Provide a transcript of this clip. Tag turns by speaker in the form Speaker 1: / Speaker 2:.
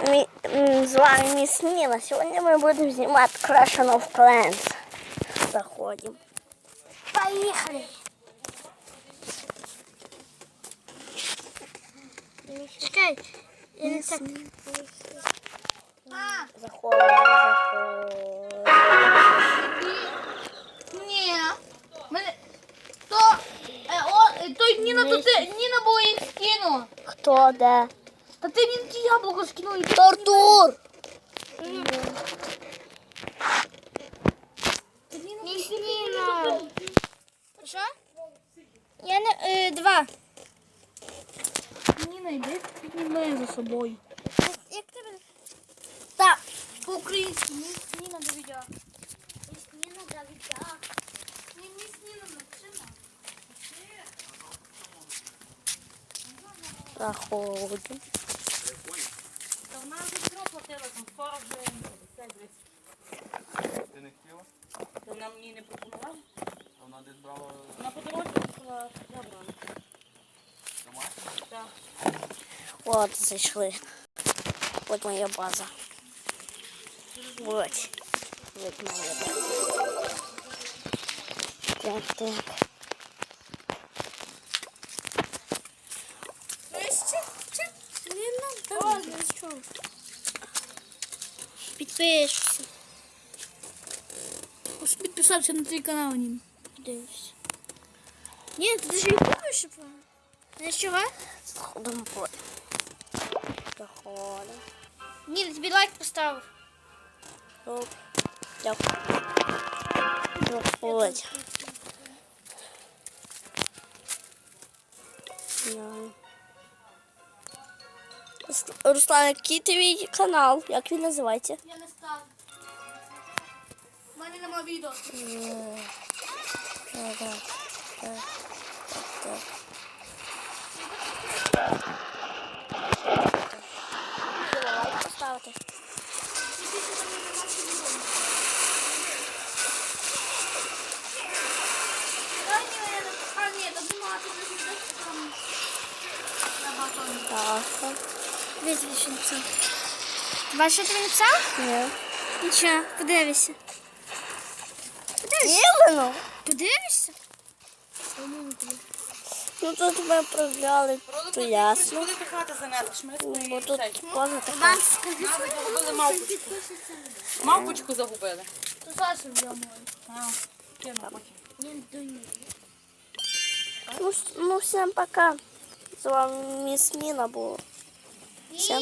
Speaker 1: Мі- м, З вами міс Ніна. Сьогодні ми будемо знімати Crash of Clans. Заходимо. Поїхали!
Speaker 2: Чекай, я не так.
Speaker 1: Заходимо, заходимо.
Speaker 2: Ні. Мене... То... Е, о, е, той Ніна, то ти... Ніна була їх скинула.
Speaker 1: Хто де?
Speaker 2: Та ти Нінки яблуко скинула. і ти-
Speaker 1: Тортур!
Speaker 2: Міс Ніна. Що? Я не... Е, два. Ніна, йди підніми за собою. Як тебе? Так. По-українськи. Міс Ніна до відео. Міс Ніна до відео. Ні, міс Ніна напиши.
Speaker 1: Заходимо.
Speaker 2: Вона вже все платила, там 40 гривень, 50 гривень.
Speaker 3: Ти не хотіла?
Speaker 2: Та вона мені не пропонувала.
Speaker 3: А Вона десь брала
Speaker 2: Вона по дорозі? Так.
Speaker 1: От, зайшли. От моя база. От. От моя база. Так, так.
Speaker 2: Підпишешся. Ось підписався на твій канал, Нін. Дивишся. Ні, ти ж ютубиш, правильно? Знаєш чого?
Speaker 1: Заходимо по. Заходимо.
Speaker 2: Ні, тобі лайк поставив.
Speaker 1: Оп. Дякую. Заходь. Руслан, який твій канал? Як він називається?
Speaker 2: Я не став. У мене нема відео.
Speaker 1: Так, так, так, так. Поставити.
Speaker 2: А, ні, то нема, там.
Speaker 1: Так.
Speaker 2: Дивіться, що написав. Бачиш, що ти мені написав?
Speaker 1: Ні.
Speaker 2: Нічого, подивися.
Speaker 1: Іменно.
Speaker 2: Подивишся?
Speaker 1: Ну тут ми програли, то ясно.
Speaker 4: Коли ти хата занесеш, ми
Speaker 1: Бо тут поза така.
Speaker 2: Вам
Speaker 4: загубили мавпочку. Мавпочку загубили.
Speaker 2: То Саша.
Speaker 4: А, потім.
Speaker 2: Не дуй.
Speaker 1: Ну, с- ну всім пока. З вами міс Ніна була.
Speaker 2: 香